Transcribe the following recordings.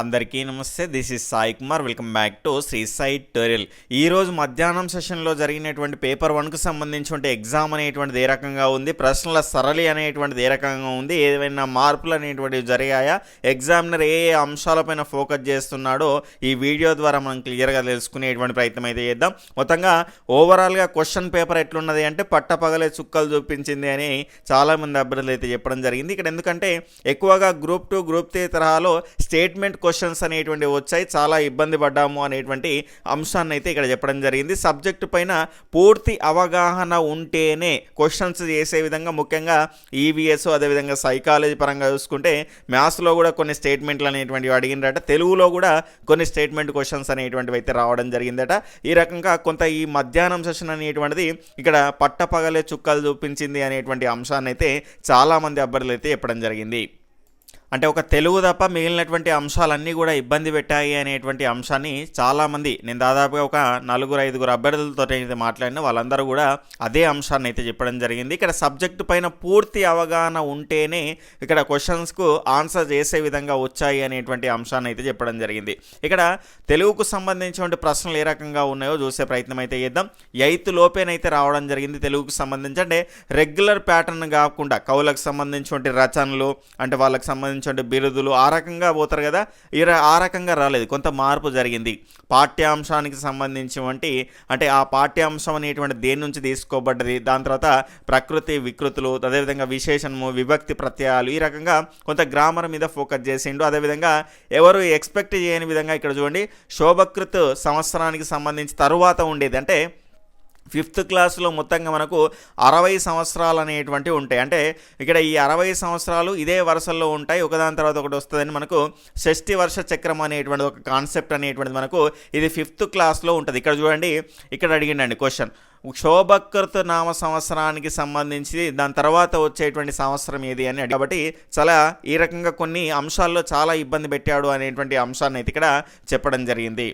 అందరికీ నమస్తే this is Sai Kumar. Welcome back to Sri Sai tutorial ఈరోజు మధ్యాహ్నం సెషన్లో జరిగినటువంటి పేపర్ వన్కు సంబంధించి ఎగ్జామ్ అనేటువంటిది ఏ రకంగా ఉంది ప్రశ్నల సరళి అనేటువంటిది ఏ రకంగా ఉంది ఏదైనా మార్పులు అనేటువంటివి జరిగాయా ఎగ్జామినర్ ఏ ఏ అంశాలపైన ఫోకస్ చేస్తున్నాడో ఈ వీడియో ద్వారా మనం క్లియర్గా తెలుసుకునేటువంటి ప్రయత్నం అయితే చేద్దాం. మొత్తంగా ఓవరాల్గా క్వశ్చన్ పేపర్ ఎట్లున్నది అంటే పట్టపగలే చుక్కలు చూపించింది అని చాలామంది అభ్యర్థులు అయితే చెప్పడం జరిగింది. ఇక్కడ ఎందుకంటే ఎక్కువగా గ్రూప్ టూ గ్రూప్ త్రీ తరహాలో స్టేట్మెంట్ క్వశ్చన్స్ అనేటువంటివి వచ్చాయి. చాలా ఇబ్బంది పడ్డాము అనేటువంటి అంశాన్ని అయితే ఇక్కడ చెప్పడం జరిగింది. సబ్జెక్టు పైన పూర్తి అవగాహన ఉంటేనే క్వశ్చన్స్ చేసే విధంగా ముఖ్యంగా ఈవీఎస్ అదేవిధంగా సైకాలజీ పరంగా చూసుకుంటే మ్యాథ్స్లో కూడా కొన్ని స్టేట్మెంట్లు అనేటువంటివి అడిగిందట తెలుగులో కూడా కొన్ని స్టేట్మెంట్ క్వశ్చన్స్ అనేటువంటివి అయితే రావడం జరిగిందట. ఈ రకంగా కొంత ఈ మధ్యాహ్నం సెషన్ అనేటువంటిది ఇక్కడ పట్టపగలే చుక్కలు చూపించింది అనేటువంటి అంశాన్ని అయితే చాలామంది అభ్యర్థులు అయితే చెప్పడం జరిగింది. అంటే ఒక తెలుగు తప్ప మిగిలినటువంటి అంశాలన్నీ కూడా ఇబ్బంది పెట్టాయి అనేటువంటి అంశాన్ని చాలామంది నేను దాదాపుగా ఒక నలుగురు ఐదుగురు అభ్యర్థులతో అయితే మాట్లాడిన వాళ్ళందరూ కూడా అదే అంశాన్ని అయితే చెప్పడం జరిగింది. ఇక్కడ సబ్జెక్టు పైన పూర్తి అవగాహన ఉంటేనే ఇక్కడ క్వశ్చన్స్కు ఆన్సర్ చేసే విధంగా వచ్చాయి అనేటువంటి అంశాన్ని అయితే చెప్పడం జరిగింది. ఇక్కడ తెలుగుకు సంబంధించినటువంటి ప్రశ్నలు ఏ రకంగా ఉన్నాయో చూసే ప్రయత్నం అయితే చేద్దాం. ఎయిత్ లోపేనైతే రావడం జరిగింది తెలుగుకు సంబంధించి. అంటే రెగ్యులర్ ప్యాటర్న్ కాకుండా కవులకు సంబంధించినటువంటి రచనలు అంటే వాళ్ళకి సంబంధించి సంబంధించినటువంటి బిరుదులు ఆ రకంగా పోతారు కదా. ఈ ర- ఆ రకంగా రాలేదు. కొంత మార్పు జరిగింది. పాఠ్యాంశానికి సంబంధించి వంటి అంటే ఆ పాఠ్యాంశం అనేటువంటి దేని నుంచి తీసుకోబడ్డది దాని తర్వాత ప్రకృతి వికృతులు అదేవిధంగా విశేషణము విభక్తి ప్రత్యయాలు ఈ రకంగా కొంత గ్రామర్ మీద ఫోకస్ చేసిండు. అదేవిధంగా ఎవరు ఎక్స్పెక్ట్ చేయని విధంగా ఇక్కడ చూడండి శోభకృత్ సంవత్సరానికి సంబంధించి తరువాత ఉండేది. అంటే ఫిఫ్త్ క్లాస్లో మొత్తంగా మనకు అరవై సంవత్సరాలు అనేటువంటివి ఉంటాయి. అంటే ఇక్కడ ఈ అరవై సంవత్సరాలు ఇదే వరుసల్లో ఉంటాయి. ఒకదాని తర్వాత ఒకటి వస్తుందని మనకు షష్ఠి వర్ష చక్రం అనేటువంటి ఒక కాన్సెప్ట్ అనేటువంటిది మనకు ఇది ఫిఫ్త్ క్లాస్లో ఉంటుంది. ఇక్కడ చూడండి ఇక్కడ అడిగిండండి క్వశ్చన్. క్షోభకృత నామ సంవత్సరానికి సంబంధించి దాని తర్వాత వచ్చేటువంటి సంవత్సరం ఏది అని కాబట్టి చాలా ఈ రకంగా కొన్ని అంశాల్లో చాలా ఇబ్బంది పెట్టాడు అనేటువంటి అంశాన్ని అయితే ఇక్కడ చెప్పడం జరిగింది.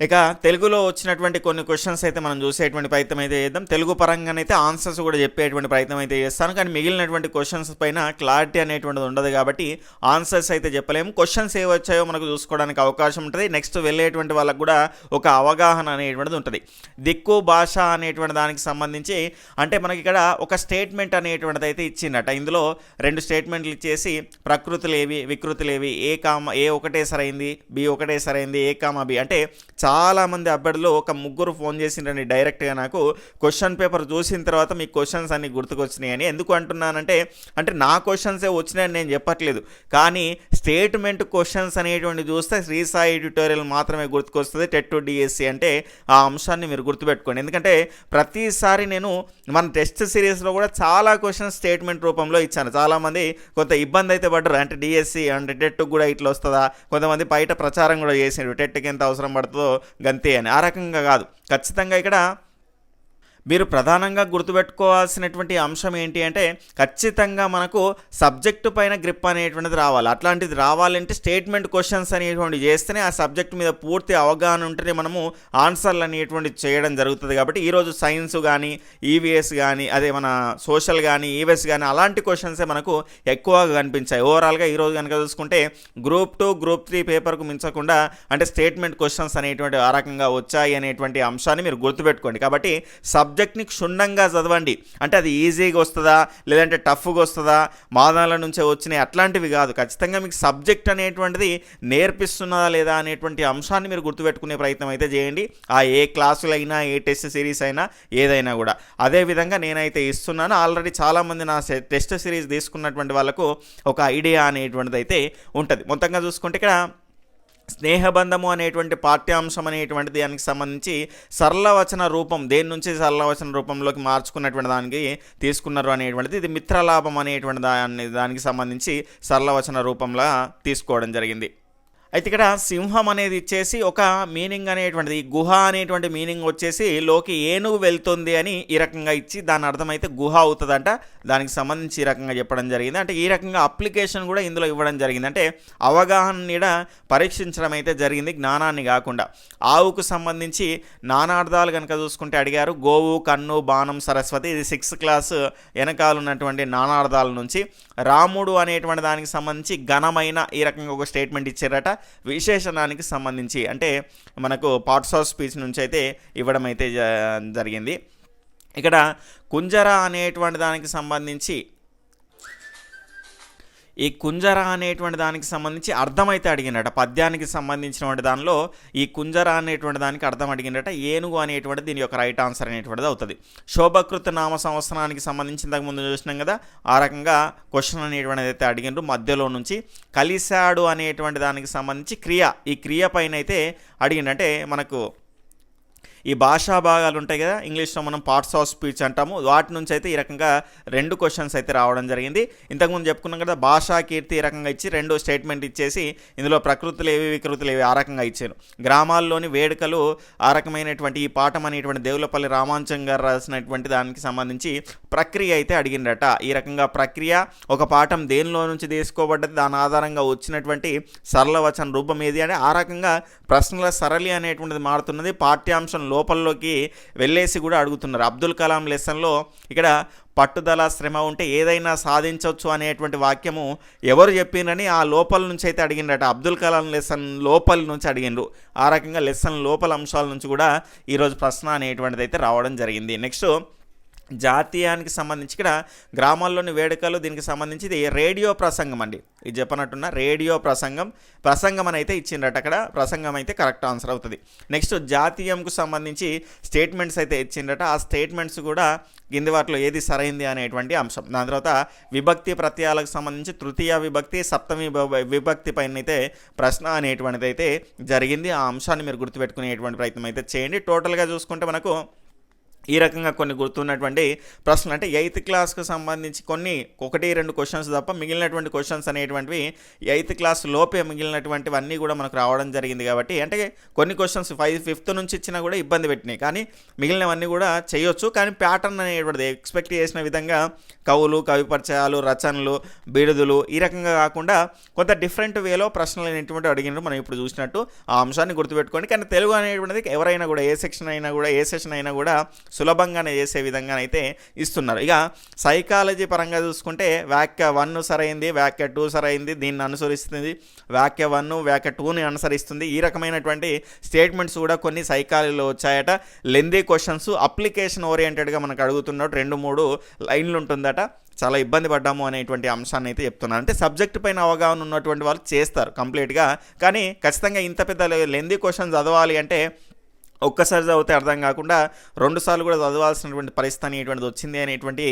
ఇక తెలుగులో వచ్చినటువంటి కొన్ని క్వశ్చన్స్ అయితే మనం చూసేటువంటి ప్రయత్నం అయితే చేద్దాం. తెలుగు పరంగానైతే ఆన్సర్స్ కూడా చెప్పేటువంటి ప్రయత్నం అయితే చేస్తాను. కానీ మిగిలినటువంటి క్వశ్చన్స్ పైన క్లారిటీ అనేటువంటిది ఉండదు కాబట్టి ఆన్సర్స్ అయితే చెప్పలేము. క్వశ్చన్స్ ఏ వచ్చాయో మనకు చూసుకోవడానికి అవకాశం ఉంటుంది. నెక్స్ట్ వెళ్ళేటువంటి వాళ్ళకు కూడా ఒక అవగాహన అనేటువంటిది ఉంటుంది. దిక్కు భాష అనేటువంటి దానికి సంబంధించి అంటే మనకి ఇక్కడ ఒక స్టేట్మెంట్ అనేటువంటిది అయితే ఇచ్చిందట. ఇందులో రెండు స్టేట్మెంట్లు ఇచ్చేసి ప్రకృతులు ఏవి వికృతులు ఏవి ఏ కామ ఏ ఒకటే సరైంది బి ఒకటే సరైంది ఏ కామ బి అంటే చాలామంది అభ్యర్థులు ఒక ముగ్గురు ఫోన్ చేసిండ్రని డైరెక్ట్గా నాకు క్వశ్చన్ పేపర్ చూసిన తర్వాత మీ క్వశ్చన్స్ అన్ని గుర్తుకొచ్చినాయి అని ఎందుకు అంటున్నానంటే అంటే నా క్వశ్చన్సే వచ్చినాయని నేను చెప్పట్లేదు. కానీ స్టేట్మెంట్ క్వశ్చన్స్ అనేటువంటి చూస్తే శ్రీ సాయి ట్యూటోరియల్ మాత్రమే గుర్తుకొస్తుంది. టెట్ టు డిఎస్సి అంటే ఆ అంశాన్ని మీరు గుర్తుపెట్టుకోండి. ఎందుకంటే ప్రతిసారి నేను మన టెస్ట్ సిరీస్లో కూడా చాలా క్వశ్చన్స్ స్టేట్మెంట్ రూపంలో ఇచ్చాను. చాలామంది కొంత ఇబ్బంది అయితే పడ్డారు. అంటే డిఎస్సి అంటే టెట్ కూడా ఇట్లా వస్తుందా? కొంతమంది బయట ప్రచారం కూడా చేసిండ్రు. టెట్కి ఎంత అవసరం పడుతుందో గంతే అని. ఆ రకంగా కాదు. ఖచ్చితంగా ఇక్కడ మీరు ప్రధానంగా గుర్తుపెట్టుకోవాల్సినటువంటి అంశం ఏంటి అంటే ఖచ్చితంగా మనకు సబ్జెక్టు పైన గ్రిప్ అనేటువంటిది రావాలి. అట్లాంటిది రావాలంటే స్టేట్మెంట్ క్వశ్చన్స్ అనేటువంటి చేస్తేనే ఆ సబ్జెక్ట్ మీద పూర్తి అవగాహన ఉంటేనే మనము ఆన్సర్లు అనేటువంటిది చేయడం జరుగుతుంది కాబట్టి ఈరోజు సైన్స్ కానీ ఈవీఎస్ కానీ అదే మన సోషల్ కానీ ఈవీఎస్ కానీ అలాంటి క్వశ్చన్సే మనకు ఎక్కువగా కనిపించాయి. ఓవరాల్గా ఈరోజు కనుక చూసుకుంటే గ్రూప్ టూ గ్రూప్ త్రీ పేపర్కు మించకుండా అంటే స్టేట్మెంట్ క్వశ్చన్స్ అనేటువంటి ఆ రకంగా వచ్చాయి అనేటువంటి అంశాన్ని మీరు గుర్తుపెట్టుకోండి. కాబట్టి సబ్ సబ్జెక్ట్ని క్షుణ్ణంగా చదవండి. అంటే అది ఈజీగా వస్తుందా? లేదంటే టఫ్గా వస్తుందా? మాదాల నుంచే వచ్చినాయి. అట్లాంటివి కాదు. ఖచ్చితంగా మీకు సబ్జెక్ట్ అనేటువంటిది నేర్పిస్తున్నదా లేదా అనేటువంటి అంశాన్ని మీరు గుర్తుపెట్టుకునే ప్రయత్నం అయితే చేయండి. ఆ ఏ క్లాసులు అయినా ఏ టెస్ట్ సిరీస్ అయినా ఏదైనా కూడా. అదేవిధంగా నేనైతే ఇస్తున్నాను. ఆల్రెడీ చాలామంది నా టెస్ట్ సిరీస్ తీసుకున్నటువంటి వాళ్ళకు ఒక ఐడియా అనేటువంటిది అయితే ఉంటుంది. మొత్తంగా చూసుకుంటే ఇక్కడ స్నేహబంధము అనేటువంటి పాఠ్యాంశం అనేటువంటి దానికి సంబంధించి సరళవచన రూపం దేని నుంచి సరళవచన రూపంలోకి మార్చుకున్నటువంటి దానికి తీసుకున్నారు అనేటువంటిది ఇది మిత్రలాభం అనేటువంటి దాన్ని దానికి సంబంధించి సరళవచన రూపంలో తీసుకోవడం జరిగింది. అయితే ఇక్కడ సింహం అనేది ఇచ్చేసి ఒక మీనింగ్ అనేటువంటిది. గుహ అనేటువంటి మీనింగ్ వచ్చేసి లోకి ఏనుగు వెళ్తుంది అని ఈ రకంగా ఇచ్చి దాని అర్థమైతే గుహ అవుతుందంట. దానికి సంబంధించి ఈ రకంగా చెప్పడం జరిగింది. అంటే ఈ రకంగా అప్లికేషన్ కూడా ఇందులో ఇవ్వడం జరిగింది. అంటే అవగాహన నీడ పరీక్షించడం అయితే జరిగింది జ్ఞానాన్ని కాకుండా. ఆవుకు సంబంధించి నానార్థాలు కనుక చూసుకుంటే అడిగారు. గోవు కన్ను బాణం సరస్వతి ఇది సిక్స్త్ క్లాస్ వెనకాల ఉన్నటువంటి నానార్థాల నుంచి. రాముడు అనేటువంటి దానికి సంబంధించి ఘనమైన ఈ రకంగా ఒక స్టేట్మెంట్ ఇచ్చారట. విశేషణానికి సంబంధించి అంటే మనకు పార్ట్స్ ఆఫ్ స్పీచ్ నుంచి అయితే ఇవ్వడం అయితే జ- జరిగింది. ఇక్కడ కుంజర అనేటువంటి దానికి సంబంధించి ఈ కుంజర అనేటువంటి దానికి సంబంధించి అర్థమైతే అడిగినట. పద్యానికి సంబంధించినటువంటి దానిలో ఈ కుంజర అనేటువంటి దానికి అర్థం అడిగినట. ఏనుగు అనేటువంటి దీని యొక్క రైట్ ఆన్సర్ అనేటువంటిది అవుతుంది. శోభకృత నామ సంవత్సరానికి సంబంధించి ముందు చూసినాం కదా ఆ రకంగా క్వశ్చన్ అనేటువంటిది అయితే అడిగినారు మధ్యలో నుంచి కలిశాడు అనేటువంటి దానికి సంబంధించి క్రియ ఈ క్రియ పైన అయితే అడిగిండంటే మనకు ఈ భాషా భాగాలు ఉంటాయి కదా ఇంగ్లీష్లో మనం పార్ట్స్ ఆఫ్ స్పీచ్ అంటాము. వాటి నుంచి అయితే ఈ రకంగా రెండు క్వశ్చన్స్ అయితే రావడం జరిగింది. ఇంతకుముందు చెప్పుకున్నాం కదా భాషా కీర్తి ఈ రకంగా ఇచ్చి రెండు స్టేట్మెంట్ ఇచ్చేసి ఇందులో ప్రకృతులు ఏవి వికృతులు ఏవి ఆ రకంగా ఇచ్చాను గ్రామాల్లోని వేడుకలు ఆ రకమైనటువంటి ఈ పాఠం అనేటువంటి దేవులపల్లి రామాంచం గారు రాసినటువంటి దానికి సంబంధించి ప్రక్రియ అయితే అడిగిండట ఈ రకంగా ప్రక్రియ ఒక పాఠం దేనిలో నుంచి తీసుకోబడ్డది దాని ఆధారంగా వచ్చినటువంటి సరళ వచన రూపం ఏది అని ఆ రకంగా ప్రశ్నల సరళి అనేటువంటిది మారుతున్నది. పాఠ్యాంశంలో లోపల్లోకి వెళ్ళేసి కూడా అడుగుతున్నారు. అబ్దుల్ కలాం లెసన్లో ఇక్కడ పట్టుదల శ్రమ ఉంటే ఏదైనా సాధించవచ్చు అనేటువంటి వాక్యము ఎవరు చెప్పిండ్రని ఆ లోపల నుంచి అయితే అడిగిండట అబ్దుల్ కలాం లెసన్ లోపల నుంచి అడిగిండ్రు. ఆ రకంగా లెసన్ లోపల అంశాల నుంచి కూడా ఈరోజు ప్రశ్న అనేటువంటిది అయితే రావడం జరిగింది. నెక్స్ట్ జాతీయానికి సంబంధించి ఇక్కడ గ్రామాల్లోని వేడుకలు దీనికి సంబంధించి ఇది రేడియో ప్రసంగం అండి. ఇది చెప్పనట్టున్న రేడియో ప్రసంగం ప్రసంగం అని అయితే ఇచ్చిండట అక్కడ. ప్రసంగం అయితే కరెక్ట్ ఆన్సర్ అవుతుంది. నెక్స్ట్ జాతీయంకు సంబంధించి స్టేట్మెంట్స్ అయితే ఇచ్చిండట ఆ స్టేట్మెంట్స్ కూడా కింది వాటిలో ఏది సరైంది అనేటువంటి అంశం. దాని తర్వాత విభక్తి ప్రత్యయాలకు సంబంధించి తృతీయ విభక్తి సప్తమి విభక్తి పైన అయితే ప్రశ్న అనేటువంటిది అయితే జరిగింది. ఆ అంశాన్ని మీరు గుర్తుపెట్టుకునేటువంటి ప్రయత్నం అయితే చేయండి. టోటల్గా చూసుకుంటే మనకు ఈ రకంగా కొన్ని గుర్తున్నటువంటి ప్రశ్నలు. అంటే ఎయిత్ క్లాస్కు సంబంధించి కొన్ని ఒకటి రెండు క్వశ్చన్స్ తప్ప మిగిలినటువంటి క్వశ్చన్స్ అనేటువంటివి ఎయిత్ క్లాస్ లోపే మిగిలినటువంటివన్నీ కూడా మనకు రావడం జరిగింది కాబట్టి అంటే కొన్ని క్వశ్చన్స్ ఫైవ్ ఫిఫ్త్ నుంచి ఇచ్చినా కూడా ఇబ్బంది పెట్టినాయి. కానీ మిగిలినవన్నీ కూడా చేయొచ్చు. కానీ ప్యాటర్న్ అనేటువంటిది ఎక్స్పెక్ట్ చేసిన విధంగా కవులు కవి పరిచయాలు రచనలు బిడుదులు ఈ రకంగా కాకుండా కొంత డిఫరెంట్ వేలో ప్రశ్నలు అనేటువంటి అడిగినట్టు మనం ఇప్పుడు చూసినట్టు ఆ అంశాన్ని గుర్తుపెట్టుకోండి. కానీ తెలుగు అనేటువంటిది ఎవరైనా కూడా ఏ సెక్షన్ అయినా కూడా ఏ సెషన్ అయినా కూడా సులభంగానే చేసే విధంగా అయితే ఇస్తున్నారు. ఇక సైకాలజీ పరంగా చూసుకుంటే వ్యాఖ్య వన్ సరైంది వ్యాఖ్య టూ సరైంది దీన్ని అనుసరిస్తుంది. వ్యాఖ్య వన్ వ్యాఖ్య టూని అనుసరిస్తుంది. ఈ రకమైనటువంటి స్టేట్మెంట్స్ కూడా కొన్ని సైకాలజీలో వచ్చాయట. లెందీ క్వశ్చన్స్ అప్లికేషన్ ఓరియంటెడ్గా మనకు అడుగుతున్నట్టు రెండు మూడు లైన్లు ఉంటుందట. చాలా ఇబ్బంది పడ్డాము అనేటువంటి అంశాన్ని అయితే చెప్తున్నాను అంటే సబ్జెక్ట్ పైన అవగాహన ఉన్నటువంటి వాళ్ళు చేస్తారు కంప్లీట్గా. కానీ ఖచ్చితంగా ఇంత పెద్ద లెందీ క్వశ్చన్ చదవాలి అంటే ఒక్కసారి చదివితే అర్థం కాకుండా రెండుసార్లు కూడా చదవాల్సినటువంటి పరిస్థితి అనేటువంటిది వచ్చింది అనేటువంటి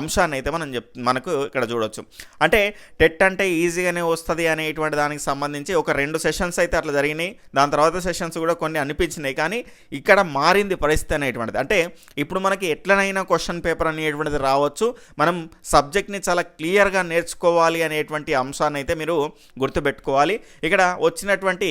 అంశాన్ని అయితే మనం చెప్ మనకు ఇక్కడ చూడొచ్చు. అంటే టెట్ అంటే ఈజీగానే వస్తుంది అనేటువంటి దానికి సంబంధించి ఒక రెండు సెషన్స్ అయితే అట్లా జరిగినాయి. దాని తర్వాత సెషన్స్ కూడా కొన్ని అనిపించినాయి. కానీ ఇక్కడ మారింది పరిస్థితి అనేటువంటిది. అంటే ఇప్పుడు మనకి ఎట్లనైనా క్వశ్చన్ పేపర్ అనేటువంటిది రావచ్చు. మనం సబ్జెక్ట్ని చాలా క్లియర్గా నేర్చుకోవాలి అనేటువంటి అంశాన్ని అయితే మీరు గుర్తుపెట్టుకోవాలి. ఇక్కడ వచ్చినటువంటి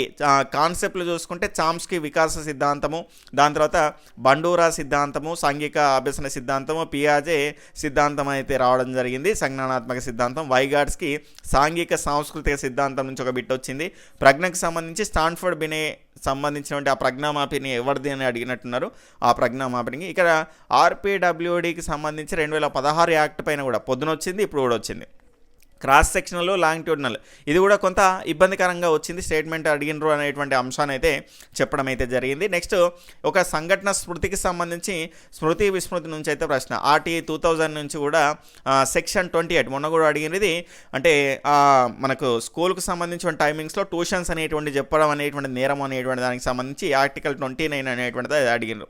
కాన్సెప్ట్లు చూసుకుంటే చామ్స్కి వికాస సిద్ధాంతము దాని తర్వాత బండూరా సిద్ధాంతము సాంఘిక అభ్యసన సిద్ధాంతము పియాజే సిద్ధాంతం అయితే రావడం జరిగింది. సంజ్ఞానాత్మక సిద్ధాంతం. వైగాడ్స్కి సాంఘిక సాంస్కృతిక సిద్ధాంతం నుంచి ఒక బిట్ వచ్చింది. ప్రజ్ఞకు సంబంధించి స్టాన్ఫర్డ్ బినే సంబంధించినటువంటి ఆ ప్రజ్ఞామాపిని ఎవరిది అని అడిగినట్టున్నారు. ఆ ప్రజ్ఞామాపిని ఇక్కడ ఆర్పిడబ్ల్యూడికి సంబంధించి రెండు వేల పదహారు యాక్ట్ పైన కూడా పొద్దున వచ్చింది ఇప్పుడు కూడా వచ్చింది. క్రాస్ సెక్షనల్ లాంగిట్యూడినల్ ఇది కూడా కొంత ఇబ్బందికరంగా వచ్చింది. స్టేట్మెంట్ అడిగినరు అనేటువంటి అంశాన్ని అయితే చెప్పడం అయితే జరిగింది. నెక్స్ట్ ఒక సంఘటన స్మృతికి సంబంధించి స్మృతి విస్మృతి నుంచి అయితే ప్రశ్న. ఆర్టీ టూ థౌజండ్ నుంచి కూడా సెక్షన్ ట్వంటీ ఎయిట్ మొన్న కూడా అడిగినది అంటే మనకు స్కూల్కి సంబంధించిన టైమింగ్స్లో ట్యూషన్స్ అనేటువంటి చెప్పడం అనేటువంటి నేరం అనేటువంటి దానికి సంబంధించి ఆర్టికల్ ట్వంటీ నైన్ అనేటువంటిది అడిగినారు.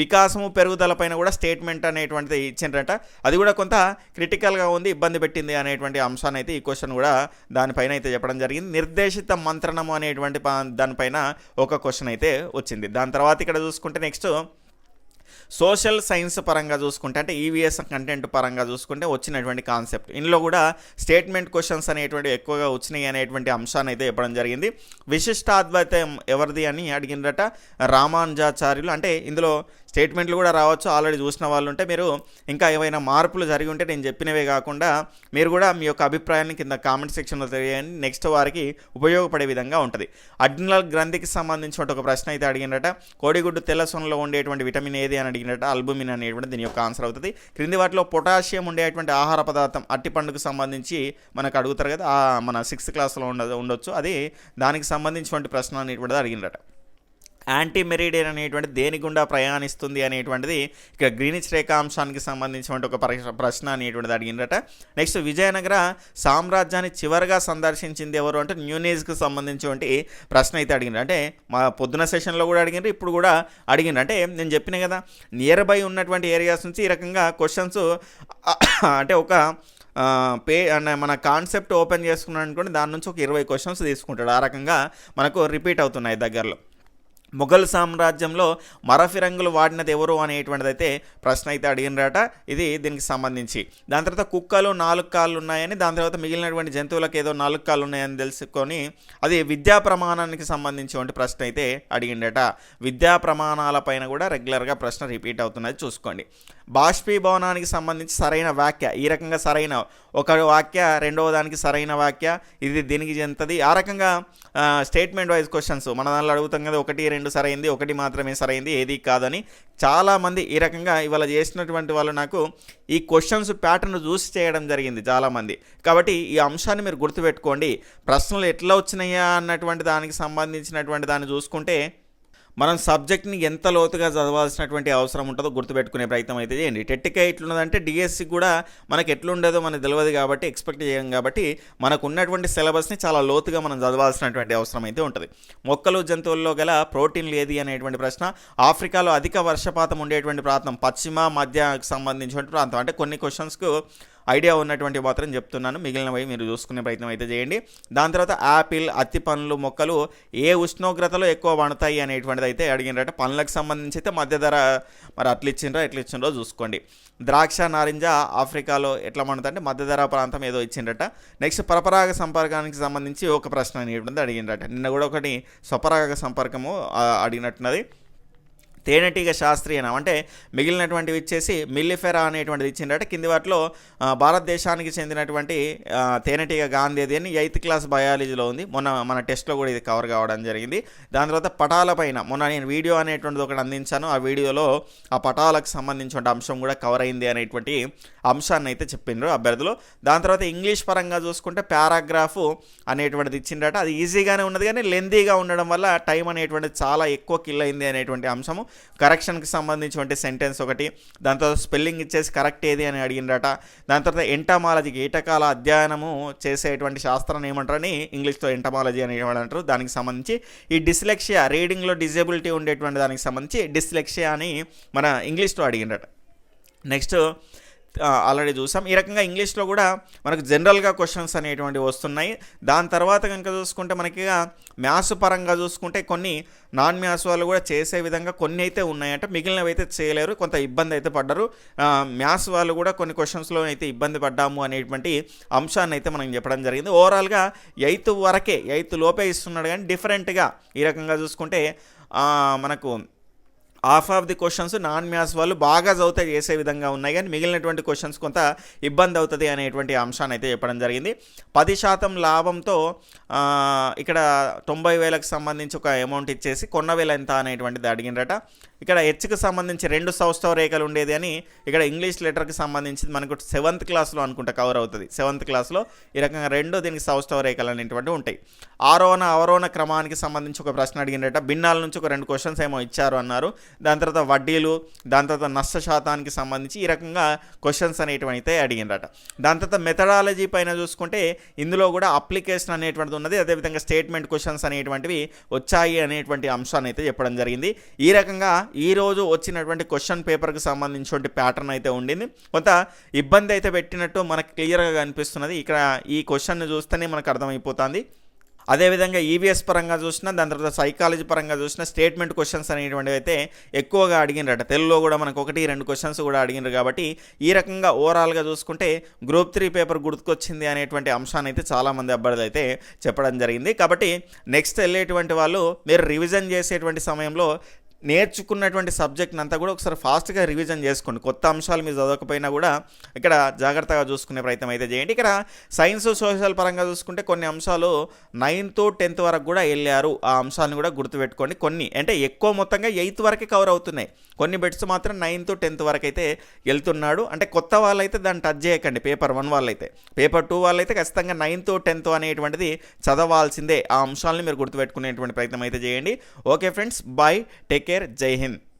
వికాసము పెరుగుదల పైన కూడా స్టేట్మెంట్ అనేటువంటిది ఇచ్చిండ్రట. అది కూడా కొంత క్రిటికల్గా ఉంది ఇబ్బంది పెట్టింది అనేటువంటి అంశాన్ని అయితే ఈ క్వశ్చన్ కూడా దానిపైన అయితే చెప్పడం జరిగింది. నిర్దేశిత మంత్రణము అనేటువంటి దానిపైన ఒక క్వశ్చన్ అయితే వచ్చింది. దాని తర్వాత ఇక్కడ చూసుకుంటే నెక్స్ట్ సోషల్ సైన్స్ పరంగా చూసుకుంటే అంటే ఈవీఎస్ కంటెంట్ పరంగా చూసుకుంటే వచ్చినటువంటి కాన్సెప్ట్. ఇందులో కూడా స్టేట్మెంట్ క్వశ్చన్స్ అనేటువంటి ఎక్కువగా వచ్చినాయి అనేటువంటి అంశాన్ని అయితే చెప్పడం జరిగింది. విశిష్టాద్వైతం ఎవరిది అని అడిగినట రామానుజాచార్యులు. అంటే ఇందులో స్టేట్మెంట్లు కూడా రావచ్చు. ఆల్రెడీ చూసిన వాళ్ళు ఉంటే మీరు ఇంకా ఏమైనా మార్పులు జరిగి ఉంటే నేను చెప్పినవే కాకుండా మీరు కూడా మీ యొక్క అభిప్రాయాన్ని కింద కామెంట్ సెక్షన్లో తెలియని నెక్స్ట్ వారికి ఉపయోగపడే విధంగా ఉంటుంది. అడ్రినల్ గ్రంథికి సంబంధించిన ఒక ప్రశ్న అయితే అడిగినట కోడిగుడ్డు తెల్ల సొనలో ఉండేటువంటి విటమిన్ ఏది అని అడిగినట్ట అల్బుమిన్ అనేటువంటి దీని యొక్క ఆన్సర్ అవుతుంది. క్రింది వాటిలో పొటాషియం ఉండేటువంటి ఆహార పదార్థం అట్టి పండుగకు సంబంధించి మనకు అడుగుతారు కదా మన సిక్స్త్ క్లాస్లో ఉండ ఉండొచ్చు. అది దానికి సంబంధించినటువంటి ప్రశ్న అనేటువంటిది అడిగినట యాంటీ మెరిడియన్ అనేటువంటి దేని గుండా ప్రయాణిస్తుంది అనేటువంటిది ఇక గ్రీనిచ్ రేఖాంశానికి సంబంధించినటువంటి ఒక ప్రశ్న అనేటువంటిది అడిగినట నెక్స్ట్ విజయనగర సామ్రాజ్యాన్ని చివరిగా సందర్శించింది ఎవరు అంటే న్యూనేజ్కి సంబంధించినటువంటి ప్రశ్న అయితే అడిగిండ్రు. అంటే మా పొద్దున సెషన్లో కూడా అడిగినారు ఇప్పుడు కూడా అడిగిండ్రు. అంటే నేను చెప్పిన కదా నియర్ బై ఉన్నటువంటి ఏరియాస్ నుంచి ఈ రకంగా క్వశ్చన్స్ అంటే ఒక పే అనే మన కాన్సెప్ట్ ఓపెన్ చేసుకున్నాను అనుకోండి దాని నుంచి ఒక ఇరవై క్వశ్చన్స్ తీసుకుంటాడు. ఆ రకంగా మనకు రిపీట్ అవుతున్నాయి దగ్గరలో. మొఘల్ సామ్రాజ్యంలో మరఫిరంగులు వాడినది ఎవరు అనేటువంటిది అయితే ప్రశ్న అయితే అడిగినరాట. ఇది దీనికి సంబంధించి. దాని తర్వాత కుక్కలు నాలుగు కాళ్ళు ఉన్నాయని దాని తర్వాత మిగిలినటువంటి జంతువులకు ఏదో నాలుగు కాళ్ళు ఉన్నాయని తెలుసుకొని అది విద్యా ప్రమాణానికి సంబంధించినటువంటి ప్రశ్న అయితే అడిగిండట. విద్యా ప్రమాణాల పైన కూడా రెగ్యులర్గా ప్రశ్న రిపీట్ అవుతున్నది చూసుకోండి. బాష్పీభవనానికి సంబంధించి సరైన వాక్య ఈ రకంగా సరైన ఒక వాక్య రెండవ దానికి సరైన వాక్య ఇది దీనికి చెందుతుంది ఆ రకంగా స్టేట్మెంట్ వైజ్ క్వశ్చన్స్ మన దానిలో అడుగుతాం కదా ఒకటి రెండు సరైంది ఒకటి మాత్రమే సరైంది ఏది కాదని చాలామంది ఈ రకంగా ఇవాళ చేసినటువంటి వాళ్ళు నాకు ఈ క్వశ్చన్స్ ప్యాటర్న్ చూసి చేయడం జరిగింది చాలామంది. కాబట్టి ఈ అంశాన్ని మీరు గుర్తుపెట్టుకోండి. ప్రశ్నలు ఎట్లా వచ్చినాయా అన్నటువంటి దానికి సంబంధించినటువంటి దాన్ని చూసుకుంటే మనం సబ్జెక్ట్ని ఎంత లోతుగా చదవాల్సినటువంటి అవసరం ఉంటుందో గుర్తుపెట్టుకునే ప్రయత్నం అయితే చేయండి. టెట్టిక ఎట్లున్నదంటే డిఎస్సి కూడా మనకి ఎట్లుండదో మనకు తెలియదు కాబట్టి ఎక్స్పెక్ట్ చేయం కాబట్టి మనకు ఉన్నటువంటి సిలబస్ని చాలా లోతుగా మనం చదవాల్సినటువంటి అవసరం అయితే ఉంటుంది. మొక్కలు జంతువుల్లో గల ప్రోటీన్లు ఏది అనేటువంటి ప్రశ్న ఆఫ్రికాలో అధిక వర్షపాతం ఉండేటువంటి ప్రాంతం పశ్చిమ మధ్యకు సంబంధించినటువంటి ప్రాంతం. అంటే కొన్ని క్వశ్చన్స్కు ఐడియా ఉన్నటువంటి మాత్రం చెప్తున్నాను. మిగిలినవి మీరు చూసుకునే ప్రయత్నం అయితే చేయండి. దాని తర్వాత యాపిల్ అత్తి పండ్లు మొక్కలు ఏ ఉష్ణోగ్రతలో ఎక్కువ పండుతాయి అనేటువంటిది అయితే అడిగినట్టు పండ్లకు సంబంధించి అయితే మధ్య ధర మరి అట్లా ఇచ్చిండ్రో ఎట్లా ఇచ్చిండ్రో చూసుకోండి. ద్రాక్ష నారింజ ఆఫ్రికాలో ఎట్లా పండుతాయి అంటే మధ్య ధర ప్రాంతం ఏదో ఇచ్చిండట నెక్స్ట్ పరపరాగ సంపర్కానికి సంబంధించి ఒక ప్రశ్న అనేటువంటిది అడిగిండట నిన్న కూడా ఒకటి స్వపరాగ సంపర్కము అడిగినట్టున్నది. తేనెటీగ శాస్త్రీయనం అంటే మిగిలినటువంటివి ఇచ్చేసి మిల్లిఫెరా అనేటువంటిది ఇచ్చిండట కింది వాటిలో భారతదేశానికి చెందినటువంటి తేనెటీగ గాంధీది అని ఎయిత్ క్లాస్ బయాలజీలో ఉంది. మొన్న మన టెస్ట్లో కూడా ఇది కవర్ కావడం జరిగింది. దాని తర్వాత పటాల పైన మొన్న నేను వీడియో అనేటువంటిది ఒకటి అందించాను. ఆ వీడియోలో ఆ పటాలకు సంబంధించిన అంశం కూడా కవర్ అయింది అనేటువంటి అంశాన్ని అయితే చెప్పిండ్రు అభ్యర్థులు. దాని తర్వాత ఇంగ్లీష్ పరంగా చూసుకుంటే పారాగ్రాఫ్ అనేటువంటిది ఇచ్చిండట అది ఈజీగానే ఉన్నది కానీ లెందీగా ఉండడం వల్ల టైం అనేటువంటిది చాలా ఎక్కువ కిల్ అయింది అనేటువంటి అంశము. కరెక్షన్కి సంబంధించినటువంటి సెంటెన్స్ ఒకటి దాని తర్వాత స్పెల్లింగ్ ఇచ్చేసి కరెక్ట్ ఏది అని అడిగినరట దాని తర్వాత ఎంటమాలజీ ఏటకాల అధ్యయనము చేసేటువంటి శాస్త్రాన్ని ఏమంటారని ఇంగ్లీష్లో ఎంటమాలజీ అని అంటారు దానికి సంబంధించి ఈ డిస్లెక్షియా రీడింగ్లో డిజేబిలిటీ ఉండేటువంటి దానికి సంబంధించి డిస్లెక్షియా అని మన ఇంగ్లీష్లో అడిగినరట నెక్స్ట్ ఆల్రెడీ చూసాం. ఈ రకంగా ఇంగ్లీష్లో కూడా మనకు జనరల్గా క్వశ్చన్స్ అనేటువంటివి వస్తున్నాయి. దాని తర్వాత కనుక చూసుకుంటే మనకి మ్యాథ్స్ పరంగా చూసుకుంటే కొన్ని నాన్ మ్యాథ్స్ వాళ్ళు కూడా చేసే విధంగా కొన్ని అయితే ఉన్నాయంటే. మిగిలినవి అయితే చేయలేరు. కొంత ఇబ్బంది అయితే పడ్డారు. మ్యాథ్స్ వాళ్ళు కూడా కొన్ని క్వశ్చన్స్లో అయితే ఇబ్బంది పడ్డాము అనేటువంటి అంశాన్ని అయితే మనం చెప్పడం జరిగింది. ఓవరాల్గా ఎయిత్ వరకే ఎయిత్ లోపే ఇస్తున్నాడు కానీ డిఫరెంట్గా ఈ రకంగా చూసుకుంటే మనకు half of the questions non maths వాళ్ళు బాగా చదివితే చేసే విధంగా ఉన్నాయి. కానీ మిగిలినటువంటి క్వశ్చన్స్ కొంత ఇబ్బంది అవుతుంది అనేటువంటి అంశాన్ని అయితే చెప్పడం జరిగింది. పది శాతం లాభంతో ఇక్కడ తొంభై వేలకు సంబంధించి ఒక అమౌంట్ ఇచ్చేసి కొన్న వేల ఎంత అనేటువంటిది అడిగినరట. ఇక్కడ హెచ్కి సంబంధించి రెండు సౌష్టవ రేఖలు ఉండేది అని ఇక్కడ ఇంగ్లీష్ లెటర్కి సంబంధించింది. మనకు సెవెంత్ క్లాస్లో అనుకుంటా కవర్ అవుతుంది. సెవెంత్ క్లాస్లో ఈ రకంగా రెండు దీనికి సౌస్తవ రేఖలు అనేటువంటివి ఉంటాయి. ఆరోహణ అవరోహణ క్రమానికి సంబంధించి ఒక ప్రశ్న అడిగినట్ట భిన్నాల నుంచి ఒక రెండు క్వశ్చన్స్ ఏమో ఇచ్చారు అన్నారు. దాని తర్వాత వడ్డీలు దాని తర్వాత నష్ట శాతానికి సంబంధించి ఈ రకంగా క్వశ్చన్స్ అనేటివి అయితే అడిగినరట. దాని తర్వాత మెథడాలజీ పైన చూసుకుంటే ఇందులో కూడా అప్లికేషన్ అనేటువంటిది ఉన్నది. అదేవిధంగా స్టేట్మెంట్ క్వశ్చన్స్ అనేటువంటివి వచ్చాయి అనేటువంటి అంశాన్ని అయితే చెప్పడం జరిగింది. ఈ రకంగా ఈ రోజు వచ్చినటువంటి క్వశ్చన్ పేపర్కి సంబంధించినటువంటి ప్యాటర్న్ అయితే ఉండింది. కొంత ఇబ్బంది అయితే పెట్టినట్టు మనకు క్లియర్గా కనిపిస్తున్నది. ఇక్కడ ఈ క్వశ్చన్ చూస్తేనే మనకు అర్థమైపోతుంది. అదేవిధంగా ఈవీఎస్ పరంగా చూసినా దాని తర్వాత సైకాలజీ పరంగా చూసినా స్టేట్మెంట్ క్వశ్చన్స్ అనేటువంటివి అయితే ఎక్కువగా అడిగినరట. తెలుగులో కూడా మనకు ఒకటి రెండు క్వశ్చన్స్ కూడా అడిగినారు కాబట్టి ఈ రకంగా ఓవరాల్గా చూసుకుంటే గ్రూప్ త్రీ పేపర్ గుర్తుకొచ్చింది అనేటువంటి అంశాన్ని అయితే చాలామంది అబ్బాయిలు అయితే చెప్పడం జరిగింది. కాబట్టి నెక్స్ట్ వెళ్ళేటువంటి వాళ్ళు మీరు రివిజన్ చేసేటువంటి సమయంలో నేర్చుకున్నటువంటి సబ్జెక్ట్ని అంతా కూడా ఒకసారి ఫాస్ట్గా రివిజన్ చేసుకోండి. కొత్త అంశాలు మీరు చదవకపోయినా కూడా ఇక్కడ జాగ్రత్తగా చూసుకునే ప్రయత్నం అయితే చేయండి. ఇక్కడ సైన్స్ సోషల్ పరంగా చూసుకుంటే కొన్ని అంశాలు నైన్త్ టెన్త్ వరకు కూడా వెళ్ళారు. ఆ అంశాలను కూడా గుర్తుపెట్టుకోండి. కొన్ని అంటే ఎక్కువ మొత్తంగా ఎయిత్ వరకే కవర్ అవుతున్నాయి. కొన్ని బెట్స్ మాత్రం నైన్త్ టెన్త్ వరకు అయితే వెళ్తున్నాడు. అంటే కొత్త వాళ్ళైతే దాన్ని టచ్ చేయకండి. పేపర్ వన్ వాళ్ళైతే. పేపర్ టూ వాళ్ళైతే ఖచ్చితంగా నైన్త్ టెన్త్ అనేటువంటిది చదవాల్సిందే. ఆ అంశాలను మీరు గుర్తుపెట్టుకునేటువంటి ప్రయత్నం అయితే చేయండి. Okay friends bye take care. Jai Hind.